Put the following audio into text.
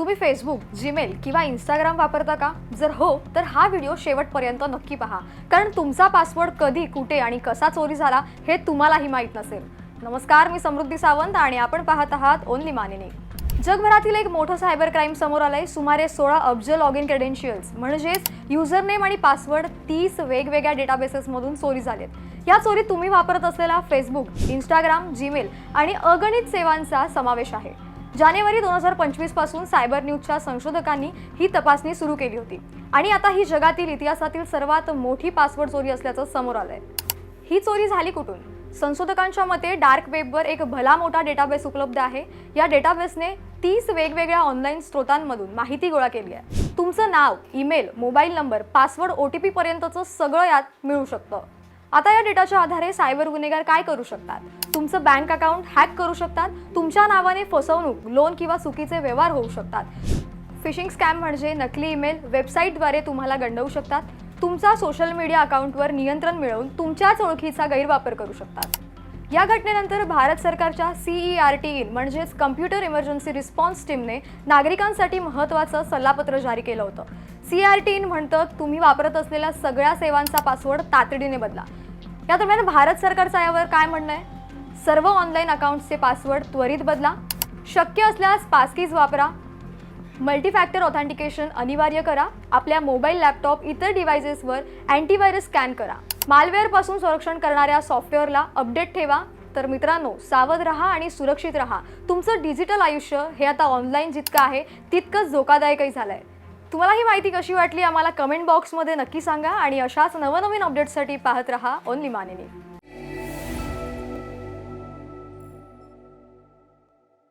तुम्ही Facebook Gmail किंवा Instagram वापरता का? जर हो तर हा व्हिडिओ शेवटपर्यंत नक्की पहा. कारण तुमचा पासवर्ड कधी कुठे आणि कसा चोरी झाला हे तुम्हालाही माहीत नसेल. नमस्कार मी समृद्धी सावंत आणि आपण पाहत आहात ओनली मानिनी. जगभरातील एक मोठं सायबर क्राईम समोर आलंय सुमारे सोळा अब्ज लॉग इन क्रेडेन्शियल्स म्हणजेच युजर नेम आणि पासवर्ड तीस वेगवेगळ्या डेटाबेसेसमधून चोरी झालेत. या चोरीत तुम्ही वापरत असलेला फेसबुक इंस्टाग्राम जीमेल आणि अगणित सेवांचा समावेश आहे. जानेवारी दोन हजार पंचवीसपासून सायबर न्यूजच्या संशोधकांनी ही तपासणी सुरू केली होती. आणि आता ही जगातील इतिहासातील सर्वात मोठी पासवर्ड चोरी असल्याचं समोर आलंय. ही चोरी झाली कुठून? संशोधकांच्या मते डार्क वेबवर एक भला मोठा डेटाबेस उपलब्ध आहे. या डेटाबेसने तीस वेगवेगळ्या ऑनलाईन स्रोतांमधून माहिती गोळा केली आहे. तुमचं नाव email mobile number password O T पीपर्यंतचं सगळं यात मिळू शकतं. आता या डेटाच्या आधारे सायबर गुन्हेगार काय करू शकतात? तुमचं बँक अकाउंट हॅक करू शकतात तुमच्या नावाने फसवणूक लोन किंवा चुकीचे व्यवहार होऊ शकतात. फिशिंग स्कॅम म्हणजे नकली ईमेल वेबसाईटद्वारे तुम्हाला गंडवू शकतात. तुमचा सोशल मीडिया अकाउंटवर नियंत्रण मिळवून तुमच्याच ओळखीचा गैरवापर करू शकतात. या घटनेनंतर भारत सरकारच्या C E R T in म्हणजेच कम्प्युटर इमर्जन्सी रिस्पॉन्स टीमने नागरिकांसाठी महत्त्वाचं सल्लापत्र जारी केलं होतं. सी आर टी इन म्हणतं तुम्ही वापरत असलेल्या सगळ्या सेवांचा पासवर्ड तातडीने बदला. या दरम्यान भारत सरकारचं यावर काय म्हणणं आहे? सर्व ऑनलाईन अकाउंट्सचे पासवर्ड त्वरित बदला. शक्य असल्यास पासकीज वापरा. मल्टीफॅक्टर ऑथेंटिकेशन अनिवार्य करा. आपल्या मोबाईल लॅपटॉप इतर डिव्हायसेसवर अँटीव्हायरस स्कॅन करा. मालवेअरपासून संरक्षण करणाऱ्या सॉफ्टवेअरला अपडेट ठेवा. तर मित्रांनो सावध राहा आणि सुरक्षित राहा. तुमचं डिजिटल आयुष्य हे आता ऑनलाईन जितकं आहे तितकंच धोकादायकही झालं आहे तुम्हाला ही माहिती कशी वाटली आम्हाला कमेंट बॉक्समध्ये नक्की सांगा आणि अशाच नवनवीन अपडेट्ससाठी पाहत राहा ओनली मानिनी.